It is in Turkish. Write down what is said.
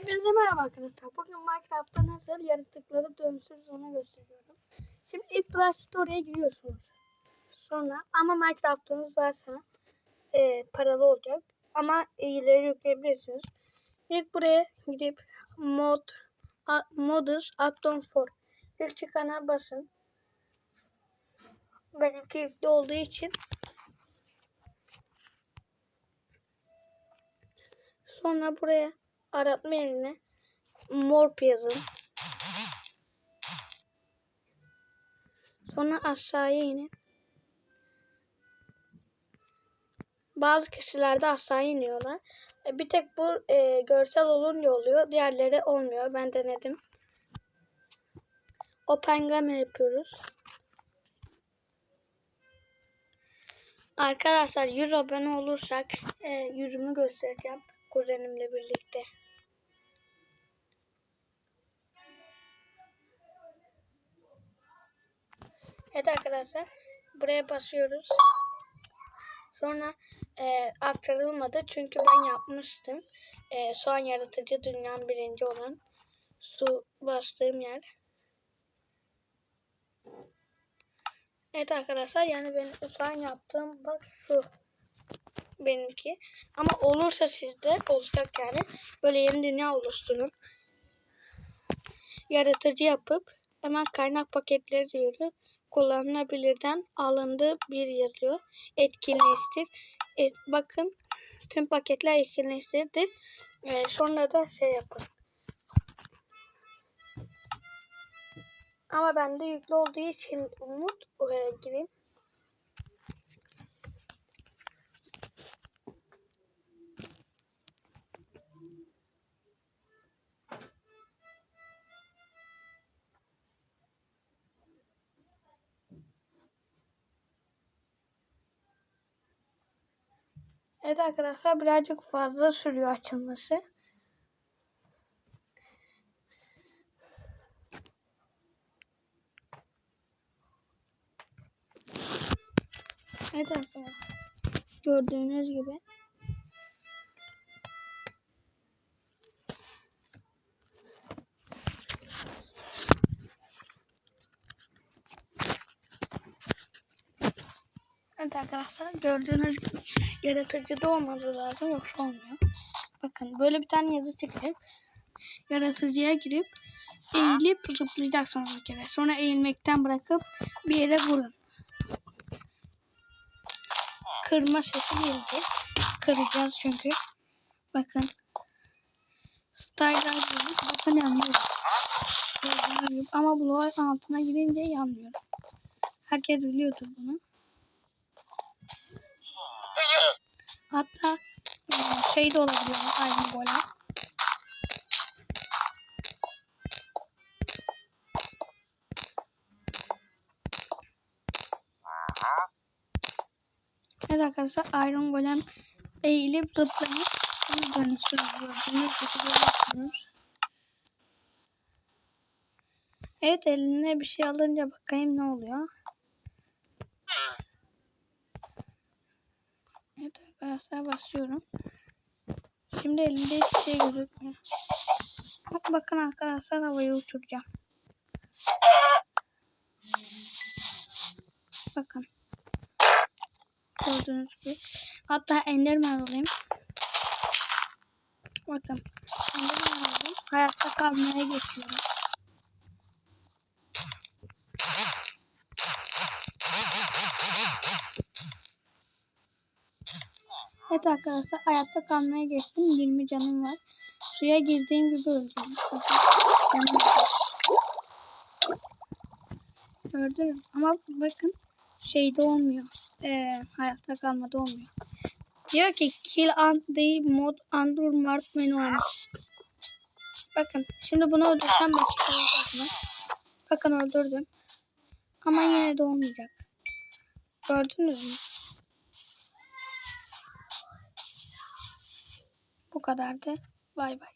Hepinize merhaba arkadaşlar. Bugün Minecraft'ta nasıl yaratıkları dönsürüz onu gösteriyorum. Şimdi ilk Play Store'ya giriyorsunuz. Sonra ama Minecraft'ınız varsa e, paralı olacak. Ama iyileri yükleyebilirsiniz. İlk buraya gidip mod a, modus addon for ilk çıkana basın. Benimki yüklü olduğu için Sonra buraya aratma yerine morp yazın. Sonra aşağıya inin. Bazı kişilerde aşağı iniyorlar. E, Bir tek bu e, görsel olunca oluyor. Diğerleri olmuyor. Ben denedim. Open Game yapıyoruz. Arkadaşlar 100 abone olursak e, yüzümü göstereceğim kuzenimle birlikte. Evet arkadaşlar buraya basıyoruz. Sonra e, aktarılmadı çünkü ben yapmıştım. E, soğan yaratıcı dünyanın birinci olan su bastığım yer. Evet arkadaşlar yani benim soğan yaptığım bak şu benimki. Ama olursa sizde olacak yani. Böyle yeni dünya oluşturun. Yaratıcı yapıp hemen kaynak paketleri diyoruz. Kullanılabilirden alındı bir yazıyor. Etkinleştir. Et, bakın tüm paketler etkinleştirdi. Ee, sonra da şey yapın. Ama bende yüklü olduğu için umut oraya gireyim. Evet arkadaşlar birazcık fazla sürüyor açılması. Evet arkadaşlar. Gördüğünüz gibi. Evet arkadaşlar gördüğünüz gibi yaratıcı da olmadı lazım yoksa olmuyor. Bakın böyle bir tane yazı çıkacak. Yaratıcıya girip eğilip zıplayacaksınız bir kere. Sonra eğilmekten bırakıp bir yere vurun. Kırma sesi gelecek. Kıracağız çünkü. Bakın. Style'dan girdik. Bakın yanmıyor. Ama bloğun altına girince yanmıyor. Herkes biliyordur bunu. Şey de olabiliyor aynı golem. Evet arkadaşlar Iron Golem eğilip zıplayıp bunu dönüştürüyoruz. Gördüğünüz. Evet eline bir şey alınca bakayım ne oluyor. Evet arkadaşlar basıyorum. Şimdi elimde hiçbir şey gözükmüyor. Bak bakın arkadaşlar havayı uçuracağım. Bakın. Gördüğünüz gibi. Hatta Enderman olayım. Bakın. Enderman olayım. Hayatta kalmaya geçiyorum. Evet arkadaşlar hayatta kalmaya geçtim. 20 canım var. Suya girdiğim gibi öldüm. Mü? Ama bakın şeyde olmuyor. Ee, hayatta kalmada olmuyor. Diyor ki kill and the mod under mark menu on. Bakın şimdi bunu öldürsem belki olacak mı? Bakın öldürdüm. Ama yine de olmayacak. Gördünüz mü? Bu kadardı. Bay bay.